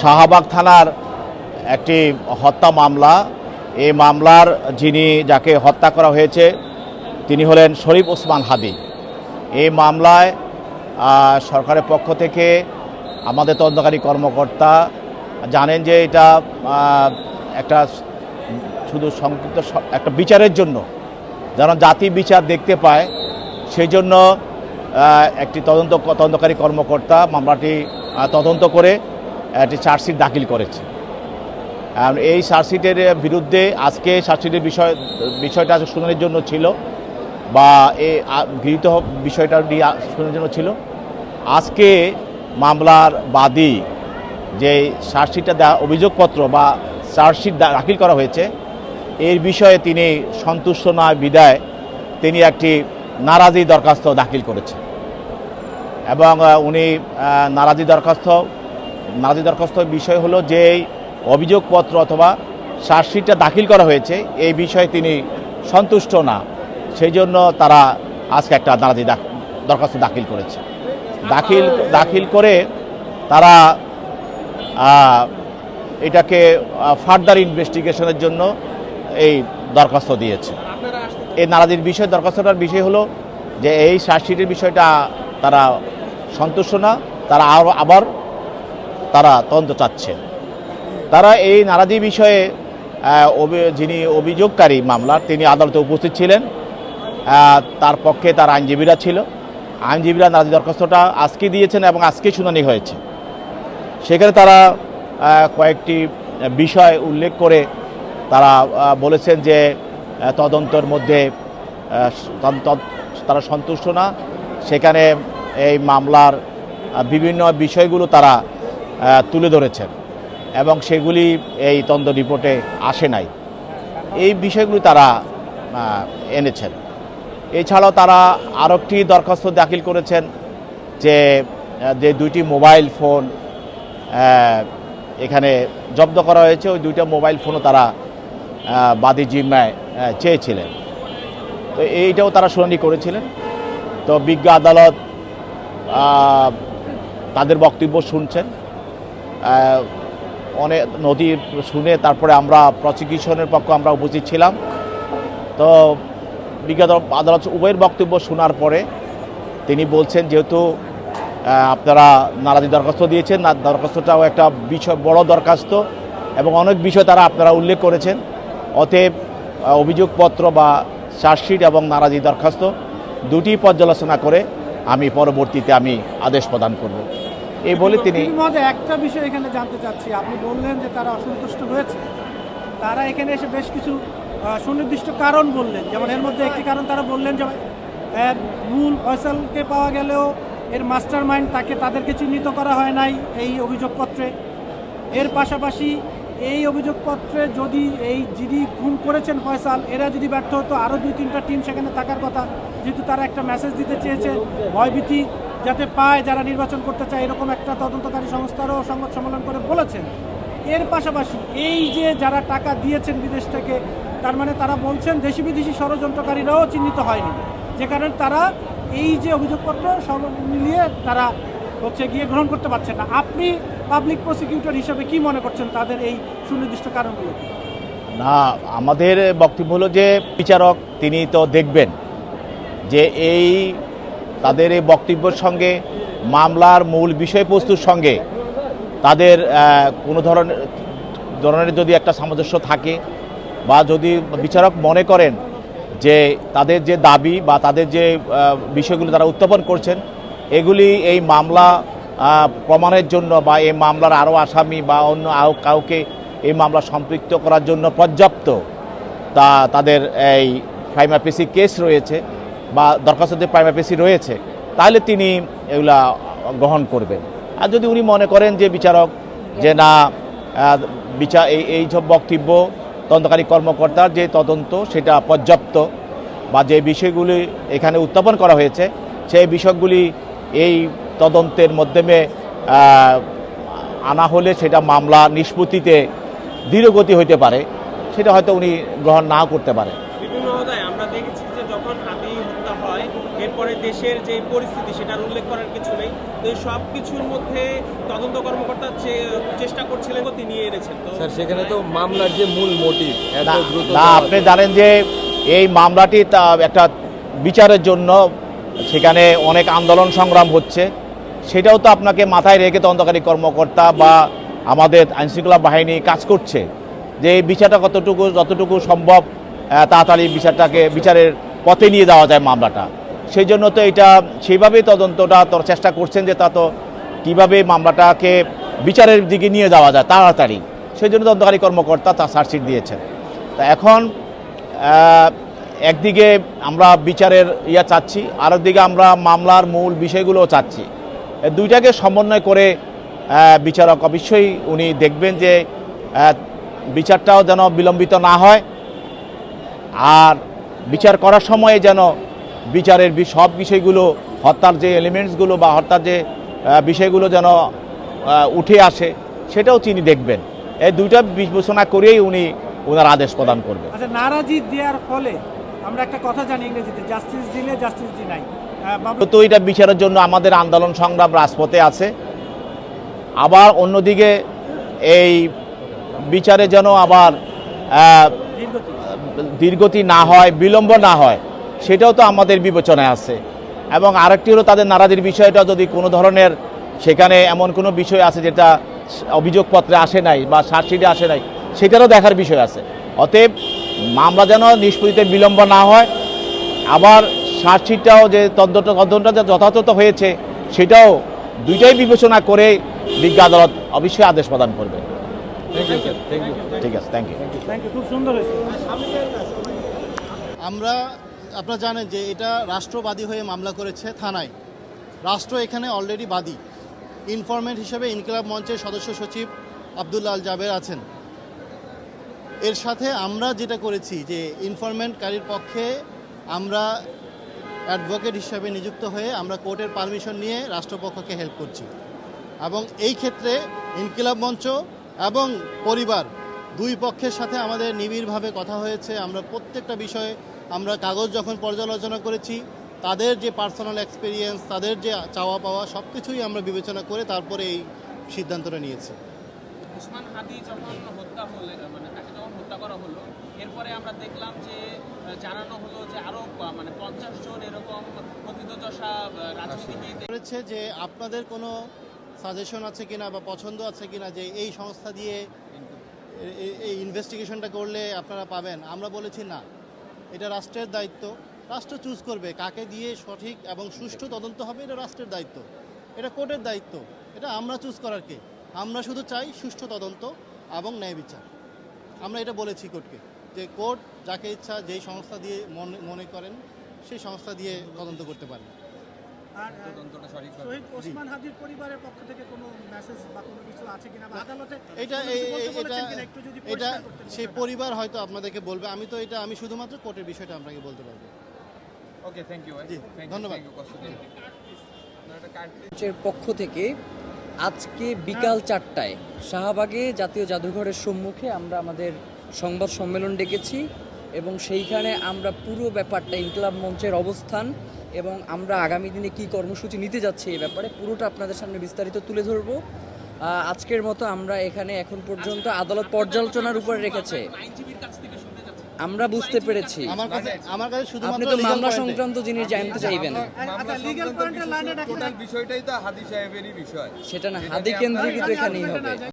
শাহবাগ থানার একটি হত্যা মামলা। এই মামলার যিনি যাকে হত্যা করা হয়েছে, তিনি হলেন শরীফ ওসমান হাদি। এই মামলায় সরকারের পক্ষ থেকে আমাদের তদন্তকারী কর্মকর্তা জানেন যে এটা একটা শুধু সংক্ষিপ্ত একটা বিচারের জন্য। যেন জাতি বিচার দেখতে পায় সেই জন্য একটি তদন্ত, তদন্তকারী কর্মকর্তা মামলাটি তদন্ত করে একটি চার্জশিট দাখিল করেছে। এই চার্জশিটের বিরুদ্ধে আজকে চার্জশিটের বিষয় বিষয়টা শুনানির জন্য ছিল বা এই গৃহীত বিষয়টা শুনানির জন্য ছিল। আজকে মামলার বাদী যে চার্জশিটটা দেওয়া অভিযোগপত্র বা চার্জশিট দাখিল করা হয়েছে, এর বিষয়ে তিনি সন্তুষ্ট নয় বিদায় তিনি একটি নারাজি দরখাস্ত দাখিল করেছে এবং উনি নারাজি দরখাস্ত নারাজি দরখাস্ত বিষয় হলো যে অভিযোগপত্র অথবা চার্জশিটটা দাখিল করা হয়েছে, এই বিষয়ে তিনি সন্তুষ্ট না। সেই জন্য তারা আজকে একটা নারাজি দরখাস্ত দাখিল করেছে। দাখিল দাখিল করে তারা এটাকে ফার্দার ইনভেস্টিগেশনের জন্য এই দরখাস্ত দিয়েছে। এই নারাজির বিষয়, দরখাস্তটার বিষয় হলো যে এই চার্জশিটের বিষয়টা তারা সন্তুষ্ট না, তারা আবার তারা তদন্ত চাচ্ছে। তারা এই নারাজি বিষয়ে যিনি অভিযোগকারী মামলার, তিনি আদালতে উপস্থিত ছিলেন। তার পক্ষে তার আইনজীবীরা ছিল। আইনজীবীরা নারাজি দরখাস্তটা আজকে দিয়েছেন এবং আজকে শুনানি হয়েছে। সেখানে তারা কয়েকটি বিষয় উল্লেখ করে তারা বলেছেন যে তদন্তের মধ্যে তারা সন্তুষ্ট না। সেখানে এই মামলার বিভিন্ন বিষয়গুলো তারা তুলে ধরেছেন এবং সেগুলি এই তদন্ত রিপোর্টে আসে নাই। এই বিষয়গুলি তারা এনেছেন। এছাড়াও তারা আরও একটি দরখাস্ত দাখিল করেছেন যে যে দুইটি মোবাইল ফোন এখানে জব্দ করা হয়েছে। ওই দুইটা মোবাইল ফোনও তারা বাদী জিম্মায় চেয়েছিলেন। তো এইটাও তারা শুনানি করেছিলেন। তো বিজ্ঞ আদালত তাদের বক্তব্য শুনছেন। অনেক নদী শুনে তারপরে আমরা প্রসিকিউশনের পক্ষে আমরা উপস্থিত ছিলাম। তো বিজ্ঞ আদালত- আদালত উভয়ের বক্তব্য শোনার পরে তিনি বলছেন যেহেতু আপনারা নারাজি দরখাস্ত দিয়েছেন, না, দরখাস্তটাও একটা বিষয়, বড় দরখাস্ত এবং অনেক বিষয় তারা আপনারা উল্লেখ করেছেন। অতএব অভিযোগপত্র বা চার্জশিট এবং নারাজি দরখাস্ত দুটি পর্যালোচনা করে আমি পরবর্তীতে আমি আদেশ প্রদান করব। এই বলে তিনি একটা বিষয় এখানে জানতে চাচ্ছি। আপনি বললেন যে তারা অসন্তুষ্ট হয়েছে। তারা এখানে এসে বেশ কিছু সুনির্দিষ্ট কারণ বললেন। যেমন এর মধ্যে একটি কারণ তারা বললেন যে মূল ফয়সালকে পাওয়া গেলেও এর মাস্টার মাইন্ড তাকে তাদেরকে চিহ্নিত করা হয় নাই এই অভিযোগপত্রে। এর পাশাপাশি এই অভিযোগপত্রে যদি এই যিনি খুন করেছেন ফয়সাল এরা যদি ব্যর্থ হতো আরও দুই তিনটা টিম সেখানে থাকার কথা। যেহেতু তারা একটা মেসেজ দিতে চেয়েছে ভয়ভীতি যাতে পায় যারা নির্বাচন করতে চায়, এরকম একটা তদন্তকারী সংস্থারও সংবাদ সম্মেলন করে বলেছেন। এর পাশাপাশি এই যে যারা টাকা দিয়েছেন বিদেশ থেকে, তার মানে তারা বলছেন দেশি বিদেশি ষড়যন্ত্রকারীরাও চিহ্নিত হয়নি। যে কারণে তারা এই যে অভিযোগপত্র সব মিলিয়ে তারা হচ্ছে গিয়ে গ্রহণ করতে পারছেন না। আপনি পাবলিক প্রসিকিউটর হিসেবে কি মনে করছেন তাদের এই সুনির্দিষ্ট কারণগুলো? না, আমাদের বক্তব্য হলো যে বিচারক, তিনি তো দেখবেন যে এই তাদের এই বক্তব্যের সঙ্গে, মামলার মূল বিষয়বস্তুর সঙ্গে তাদের কোনো ধরনের ধরনের যদি একটা সামঞ্জস্য থাকে বা যদি বিচারক মনে করেন যে তাদের যে দাবি বা তাদের যে বিষয়গুলো তারা উত্থাপন করছেন, এগুলি এই মামলা প্রমাণের জন্য বা এই মামলার আরও আসামি বা অন্য আরও কাউকে এই মামলা সম্পৃক্ত করার জন্য পর্যাপ্ত তা তাদের এই প্রাইমাপেসি কেস রয়েছে। বা দরখাস্ততে প্রাইমাপেসি রয়েছে, তাহলে তিনি এগুলা গ্রহণ করবেন। আর যদি উনি মনে করেন যে বিচারক, যে না বিচার এই এই সব বক্তব্য তদন্তকারী কর্মকর্তার যে তদন্ত সেটা পর্যাপ্ত, বা যে বিষয়গুলি এখানে উত্থাপন করা হয়েছে, সেই বিষয়গুলি এই তদন্তের মাধ্যমে আনা হলে সেটা মামলা নিষ্পত্তিতে ধীরগতি হইতে পারে, সেটা হয়তো উনি গ্রহণ নাও করতে পারে। বিভিন্ন আমরা দেখেছি যে যখন হয় এরপরে দেশের যে পরিস্থিতি সেটার উল্লেখ করার কিছু নেই। তো এই সব কিছুর মধ্যে তদন্ত কর্মকর্তা চেষ্টা করছিলেন তো তিনি এনেছেন। তো স্যার সেখানে তো মামলার যে মূল মোটিভ এত না দ্রুত আপনি জানেন যে এই মামলাটি একটা বিচারের জন্য সেখানে অনেক আন্দোলন সংগ্রাম হচ্ছে। সেটাও তো আপনাকে মাথায় রেখে তদন্তকারী কর্মকর্তা বা আমাদের আইনশৃঙ্খলা বাহিনী কাজ করছে যে এই বিচারটা কতটুকু যতটুকু সম্ভব তাড়াতাড়ি বিচারটাকে বিচারের পথে নিয়ে যাওয়া যায় মামলাটা। সেই জন্য তো এটা সেইভাবেই তদন্তটা তো চেষ্টা করছেন যে তা তো কীভাবে মামলাটাকে বিচারের দিকে নিয়ে যাওয়া যায় তাড়াতাড়ি। সেই জন্য তদন্তকারী কর্মকর্তা তার চার্জশিট দিয়েছেন। তা এখন একদিকে আমরা বিচারের ইয়া চাচ্ছি আর দিকে আমরা মামলার মূল বিষয়গুলোও চাচ্ছি। দুইটাকে সমন্বয় করে বিচারক অবশ্যই উনি দেখবেন যে বিচারটাও যেন বিলম্বিত না হয়, আর বিচার করার সময়ে যেন বিচারের সব বিষয়গুলো হত্যার যে এলিমেন্টসগুলো বা হত্যার যে বিষয়গুলো যেন উঠে আসে সেটাও তিনি দেখবেন। এই দুইটা বিবেচনা করেই উনি ওনার আদেশ প্রদান করবেন। আচ্ছা নারাজি দেওয়ার ফলে আমরা একটা কথা জানি ইংরেজিতে জাস্টিস দিলে জাস্টিস দি নাই। তো এটা বিচারের জন্য আমাদের আন্দোলন সংগ্রাম রাজপথে আছে। আবার অন্যদিকে এই বিচারে যেন আবার দীর্ঘতি না হয় বিলম্ব না হয় সেটাও তো আমাদের বিবেচনায় আছে। এবং আরেকটি হলো তাদের নারাজির বিষয়টা যদি কোনো ধরনের সেখানে এমন কোনো বিষয় আছে যেটা অভিযোগপত্রে আসে নাই বা সার্কশিটে আসে নাই সেটারও দেখার বিষয় আছে। অতএব মামলা যেন নিষ্পত্তিতে বিলম্ব না হয় আবার সার্কশিটটাও যে তদন্ত তদন্তটা যে যথাযথ হয়েছে সেটাও দুইটাই বিবেচনা করে বিজ্ঞা আদালত অবশ্যই আদেশ প্রদান করবে। Thank you sir thank you ঠিক আছে থ্যাংক ইউ থ্যাংক ইউ খুব সুন্দর হয়েছে। আমরা আপনারা জানেন যে এটা রাষ্ট্রবাদী হয়ে মামলা করেছে থানায়। রাষ্ট্র এখানে অলরেডি বাদী। ইনফরমেন্ট হিসেবে ইনকিলাব মঞ্চের সদস্য সচিব আবদুল্লাহ আল জাবের আছেন। এর সাথে আমরা যেটা করেছি যে ইনফরমেন্টকারীর পক্ষে আমরা অ্যাডভোকেট হিসাবে নিযুক্ত হয়ে আমরা কোর্টের পারমিশন নিয়ে রাষ্ট্রপক্ষকে হেল্প করছি। এবং এই ক্ষেত্রে ইনকিলাব মঞ্চ এবং পরিবার দুই পক্ষের সাথে আমাদের নিবিড়ভাবে কথা হয়েছে। আমরা প্রত্যেকটা বিষয়ে আমরা কাগজ যখন পর্যালোচনা করেছি তাদের যে পার্সোনাল এক্সপিরিয়েন্স তাদের যে চাওয়া পাওয়া সব কিছুই আমরা বিবেচনা করে তারপরে এই সিদ্ধান্তটা নিয়েছি। উসমান হাদি যখন হত্যা হলে মানে তাকে যখন হত্যা করা হলো এরপরে আমরা দেখলাম যে জানানো হলো যে আরও আহ, মানে পঞ্চাশ জন এরকম রাজনীতিবিদ করেছে যে আপনাদের কোনো সাজেশন আছে কিনা বা পছন্দ আছে কিনা যে এই সংস্থা দিয়ে এই ইনভেস্টিগেশনটা করলে আপনারা পাবেন? আমরা বলেছি না। এটা রাষ্ট্রের দায়িত্ব। রাষ্ট্র চুজ করবে কাকে দিয়ে সঠিক এবং সুষ্ঠু তদন্ত হবে এটা রাষ্ট্রের দায়িত্ব। এটা কোর্টের দায়িত্ব। এটা আমরা চুজ করার কে? আমরা শুধু চাই সুষ্ঠু তদন্ত এবং ন্যায় বিচার। আমরা এটা বলেছি কোর্টকে যে কোর্ট যাকে ইচ্ছা যেই সংস্থা দিয়ে মনে মনে করেন সেই সংস্থা দিয়ে তদন্ত করতে পারেন আর শহীদ ওসমান হাদির পরিবারের পক্ষ থেকে কোনো মেসেজ বা কোনো কিছু আছে কিনা বা আদালতে এটা সেই পরিবার হয়তো আপনাদেরকে বলবে। আমি তো এটা আমি শুধুমাত্র কোর্টের বিষয়টা আপনাকে বলতে পারব। ওকে থ্যাংক ইউ ধন্যবাদ। পক্ষ থেকে আজকে বিকাল চারটায় শাহবাগে জাতীয় জাদুঘরের সম্মুখে আমরা আমাদের সংবাদ সম্মেলন ডেকেছি এবং সেইখানে আমরা পুরো ব্যাপারটা ইনকলাব মঞ্চের অবস্থান এবং আমরা আগামী দিনে কি কর্মসূচি নিতে যাচ্ছি এই ব্যাপারে পুরোটা আপনাদের সামনে বিস্তারিত তুলে ধরবো। আজকের মতো আমরা এখানে এখন পর্যন্ত আদালত পর্যালোচনার উপরে রেখেছে। আমরা বুঝতে পেরেছি। আমার কাছে আমার কাছে আপনি তো মামলা সংক্রান্ত জিনিস জানতে চাইবেন। আচ্ছা সাহেবেরই বিষয়। সেটা না হাদি কেন্দ্রিত এখানেই হবে।